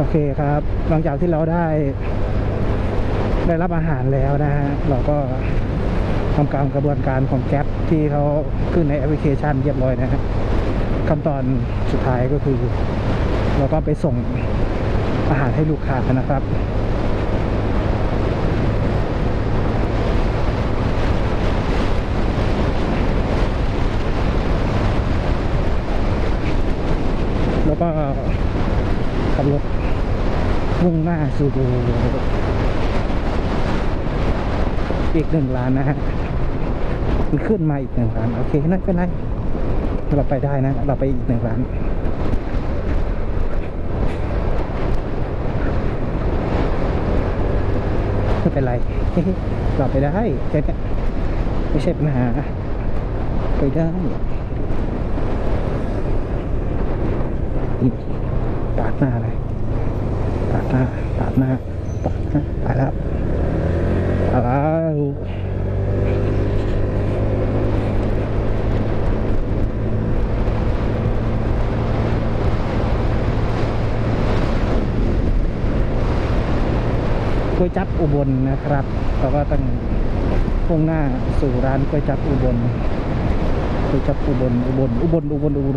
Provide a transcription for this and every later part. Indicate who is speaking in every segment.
Speaker 1: โอเคครับ หลังจากที่เราได้ ได้รับอาหารแล้วนะฮะ เราก็ทำการกระบวนการของแก๊ปที่เขาขึ้นในแอปพลิเคชันเรียบร้อยนะฮะขั้นตอนสุดท้ายก็คือ เราก็ไปส่งอาหารให้ลูกค้านะครับ แล้วก็ขับรถ มุ่งหน้าสู่อีกหนึ่งล้านนะฮะมันขึ้นมาอีกหนึ่งล้าน โอเคนั่นเป็นไรเราไปได้นะ เราไปอีกหนึ่งล้านไม่เป็นไรเราไปได้แค่นี้ไม่ใช่ปัญหา ไปได้นี่ปาดหน้าเลย ปาดหน้าปาดหน้าปาดหน้าไปแล้วไปแล้วก๋วยจับอุบลนะครับเราก็ต้องพุ่งหน้าสู่ร้านก๋วยจับอุบลก๋วยจับอุบลอุบลอุบลอุบลอุบล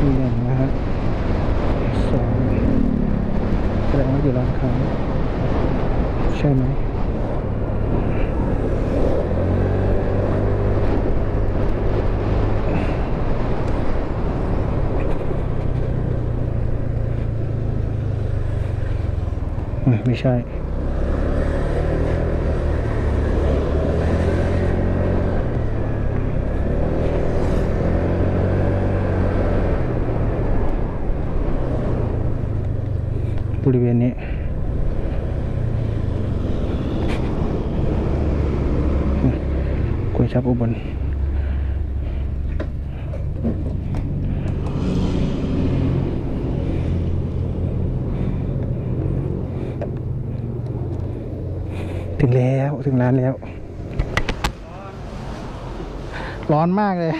Speaker 1: มีหนึ่งนะฮะสองแสดงว่าอยู่ร้านค้าใช่ไหมไม่ใช่บริเวณนี้ ก๋วยจับอุบลถึงแล้วถึงร้านแล้ว ร้อนมากเลย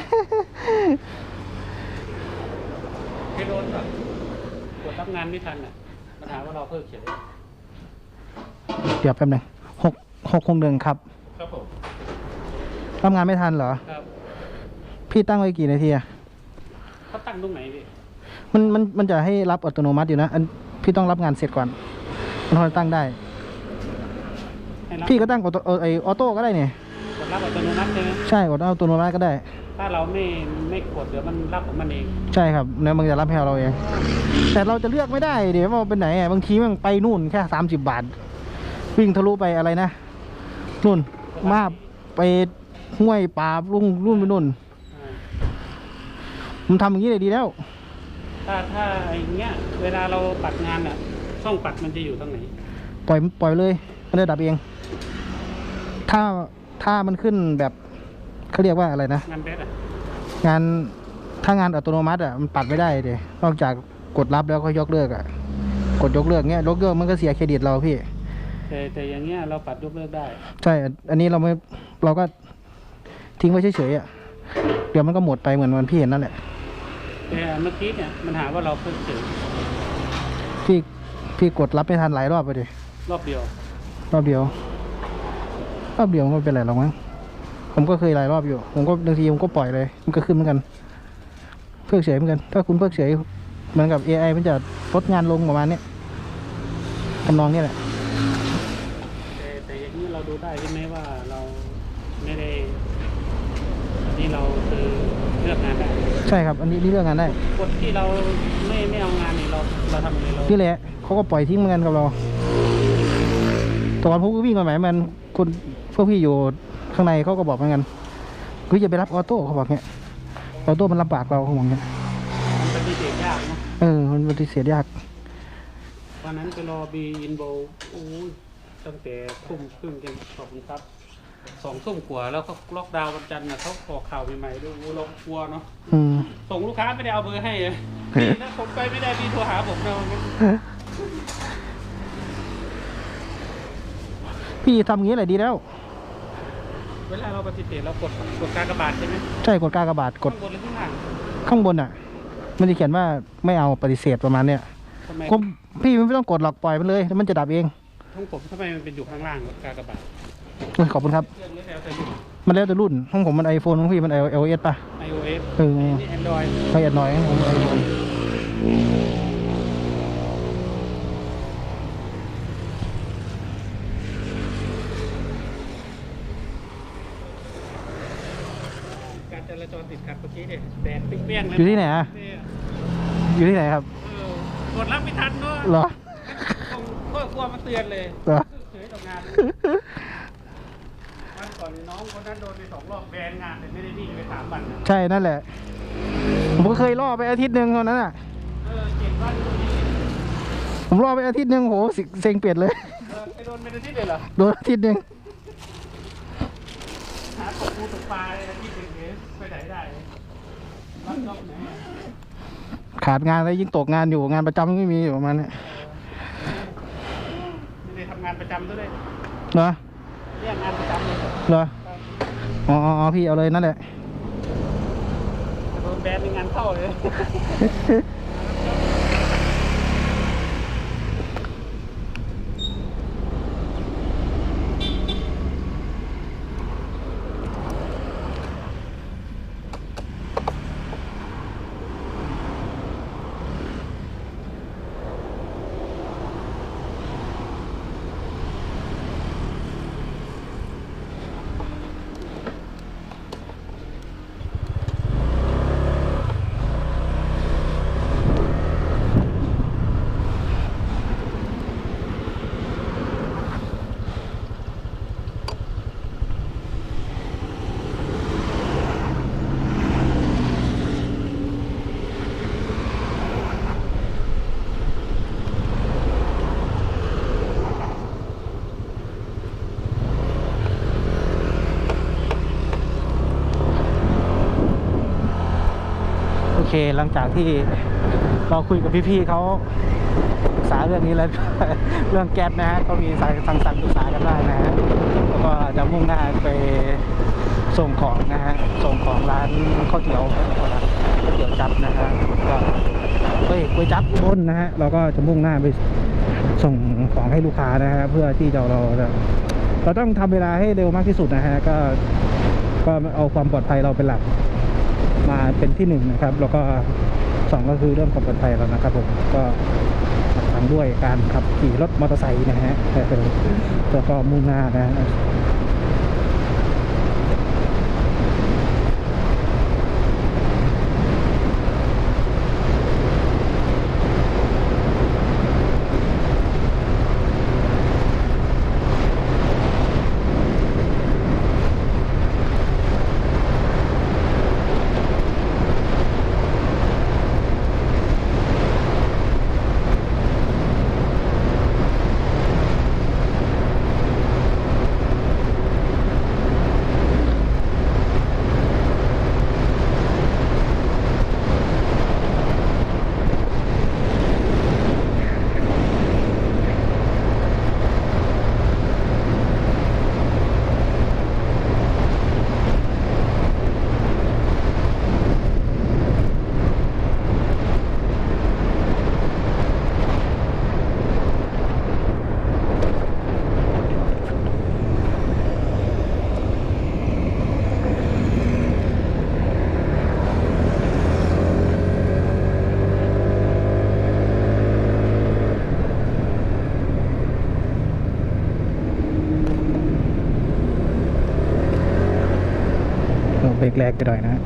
Speaker 2: ไม่โดนแบบกดรับงานไม่ทันอะปัญหาว่าเราเพิ่งเขียน
Speaker 1: เดี๋ยวแป๊บหนึงหกหกคงหนึ่งครับ
Speaker 2: ครับผม
Speaker 1: ทำงานไม่ทันเหรอ
Speaker 2: ครับ
Speaker 1: พี่ตั้งไว้กี่นาทีอะ
Speaker 2: เขาตั้งตรงไหนพี่
Speaker 1: มันมันมันจะให้รับอัตโนมัติอยู่นะอันพี่ต้องรับงานเสร็จก่อน มันถึงจะตั้งได้
Speaker 2: ให้รับ
Speaker 1: พี่ก็ตั้งออโต้เออไอออโต้ก็ได้เนี่ย
Speaker 2: กดรับอัตโนมัติใช่ไหม
Speaker 1: ใช่กดอัตโนมัติก็ได้
Speaker 2: ถ้าเราไม่ไม่กดเดี๋ยวมันรับของมันเอง
Speaker 1: ใช่ครับแล้วมันจะรับให้เราเอง แต่เราจะเลือกไม่ได้เดี๋ยวว่าเป็นไหนอะบางทีมันไปนู่นแค่สามสิบบาท วิ่งทะลุไปอะไรนะ นู่นมาบไป ห้วยป่าลุ่งรุ่นไปนู่น
Speaker 2: อ่า
Speaker 1: ผมทำอย่างนี้เลยดีแล้ว
Speaker 2: ถ้าถ้าอย่างเงี้ย เวลาเราปัดงานอะ ช่องปัดมันจะอยู่ตรงไหน
Speaker 1: ปล่อยปล่อยเลย มันจะดับเอง ถ้าถ้ามันขึ้นแบบเขาเรียกว่าอะไรนะ
Speaker 2: งานเบสอะ
Speaker 1: งานถ้างานอัตโนมัติอะมันปัดไม่ได้เดยนอกจากกดรับแล้วก็ยกเลิกอะ กดยกเลิกเงี้ยยกเลิกมันก็เสียเครดิตเราพี่
Speaker 2: แต่แต่อย่างเงี้ยเราปัดยกเลิกได้
Speaker 1: ใช่ อันนี้เราไม่เราก็ ทิ้งไว้เฉยๆอะเดี๋ยวมันก็หมดไปเหมือนวันพี่เห็นนั่นแหละ
Speaker 2: แต่เมื่อกี้เนี่ยมันหาว่าเราเพิ่งเขียน
Speaker 1: พี่พี่กดรับไม่ทันหลายรอบไปดิ
Speaker 2: รอบเดียว
Speaker 1: รอบเดียวรอบเดียวมันไม่เป็นไรหรอกมั้งผมก็เคยหลายรอบอยู่ ผมก็บางทีผมก็ปล่อยเลย มันก็ขึ้นเหมือนกัน เพิกเฉยเหมือนกัน ถ้าคุณเพิกเฉยเหมือนกับ AI มันจะลดงานลงประมาณเนี้ยทำนองเนี้ยแหละ
Speaker 2: แต่แต่อย่างนี้เราดูได้ใช่ไหมว่าเราไม่ได้อันนี้เราคือเลื อกงานได้
Speaker 1: ใช่ครับ อันนี้นี่เรื่องงานได้
Speaker 2: กดที่เราไม่ไม่เอางานนี่เราเราทำอะไรเรา
Speaker 1: นี่แหละเขาก็ปล่อยทิ้งเหมือนกันกับเราตอนพวกวิ่งมาไหมมันคนพวกพี่อยู่ข้างในเขาก็บอกเหมือนกันคืออย่าไปรับออโต้เขาบอกเงี้ยออโต้มันลำบากเราเขาบอกเงี้ย
Speaker 2: มันปฏิเสธยากนะ
Speaker 1: เออมันปฏิเสธยาก
Speaker 2: วันนั้นไปรอบีอินโบโอ้ยตั้งแต่ทุ่มครึ่งจนขอบคุณครับ สองทุ่มกว่าแล้วเขาล็อกดาวน์วันจันทร์น่ะเขาขอข่าวใหม่ๆด้วยโอ้เรากลัวเนาะ
Speaker 1: อืม
Speaker 2: ส่งลูกค้าไม่ได้เอาเบอร์ให้เลยพี่ถ้าผมไปไม่ได้พี่โทรหาผมนะ
Speaker 1: พี่ทำอย่างนี้แหละดีแล้ว
Speaker 2: เวลาเราปฏิเสธเรากดกดการกระบาดใช่ไหม
Speaker 1: ใช่กดกากบาทกด
Speaker 2: ข้างบนหรือข้างล่าง
Speaker 1: ข้างบนอะ มันจะเขียนว่าไม่เอาปฏิเสธประมาณเนี้ย
Speaker 2: ทำไม
Speaker 1: ก็พี่ไม่ต้องกดหรอกปล่อยมันเลยแล้วมันจะดับเอง
Speaker 2: ท้องผมทำไมมันเป็นอยู่ข้างล่างกดการกระบาด
Speaker 1: เอ้ยขอบคุณครับ
Speaker 2: เครื่องนี้แล้วแต่รุ่น
Speaker 1: มันแล้วแต่รุ่นห้องผมมันไอโฟนของพี่มัน iOS ป่ะ
Speaker 2: iOS
Speaker 1: เออ
Speaker 2: นี่ Android
Speaker 1: ละเอียดหน่อยของผม iPhone
Speaker 2: การจราจรติดขัดเมื่อกี้เนี่ยแดดเปรี้ยงๆเลย
Speaker 1: อยู่ที่ไหนอะ
Speaker 2: เนี่ย
Speaker 1: อยู่ที่ไหนครับ
Speaker 2: เออกดรับไม่ทันด้วย
Speaker 1: เหรอ
Speaker 2: ส่งข้อความมาเตือนเลย
Speaker 1: เหรอ
Speaker 2: เฉยๆทำงานวัน ก่อนนี่น้องคนนั้นโดนไปสองรอบแบนงานเลยไม่ได้วิ่งไปสามวันนะ
Speaker 1: ใช่นั่นแหละ ผมก็เคยล่อไปอาทิตย์หนึ่งเท่านั้นอะ
Speaker 2: เออเจ็ดวันโดนนี่
Speaker 1: ผมล่อไปอาทิตย์หนึ่งโหสิเซ็งเปลี่ยนเลย
Speaker 2: เออไปโดนเป็นอาทิตย์เลยเหรอ
Speaker 1: โดนอาทิตย์หนึ่ง
Speaker 2: หาตกปูตกปลาเลยอาทิตย์หนึ่งเนี่ยไปไหนได้รับจอบไหนอะ
Speaker 1: ขาดงานแล้วยิ่งตกงานอยู่งานประจำไม่มีอยู่ประมาณเนี้ย
Speaker 2: ไม่ได้ทำงานประจำด้วย
Speaker 1: เหรอ
Speaker 2: เรียกงานประจำ เลย
Speaker 1: เหรออ๋ออ๋ออ๋อพี่เอาเลยนั่นแหละ
Speaker 2: โดนแบนในงานเข้าเลย
Speaker 1: เคหลังจากที่เราคุยกับพี่ๆเขาปรึกษาเรื่องนี้แล้ว เรื่องแก๊สนะฮะก็มีสายสั่งสั่งปรึกษากันได้นะฮะแล้วก็จะมุ่งหน้าไปส่งของนะฮะส่งของร้านข้าวเตี๋ยวข้าวเตี๋ยวจับนะฮะก็เฮ้ยก๋วยจับบนนะฮะเราก็จะมุ่งหน้าไปส่งของให้ลูกค้านะฮะเพื่อที่จะเราจะเราต้องทำเวลาให้เร็วมากที่สุดนะฮะก็ก็เอาความปลอดภัยเราเป็นหลัก มาเป็นที่หนึ่งนะครับ แล้วก็สองก็คือเรื่องความปลอดภัยแล้วนะครับผมก็ทำด้วยการขับขี่รถมอเตอร์ไซค์นะฮะแล้วก็มุ่งหน้านะ แรกแรกไปหน่อยนะ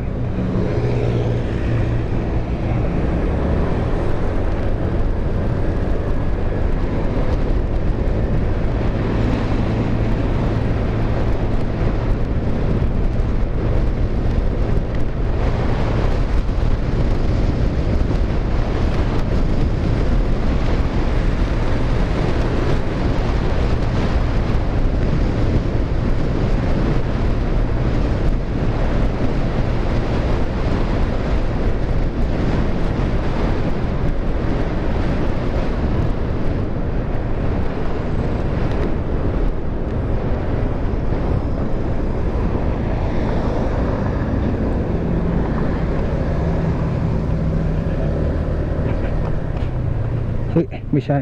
Speaker 1: เฮ้ย ไม่ใช่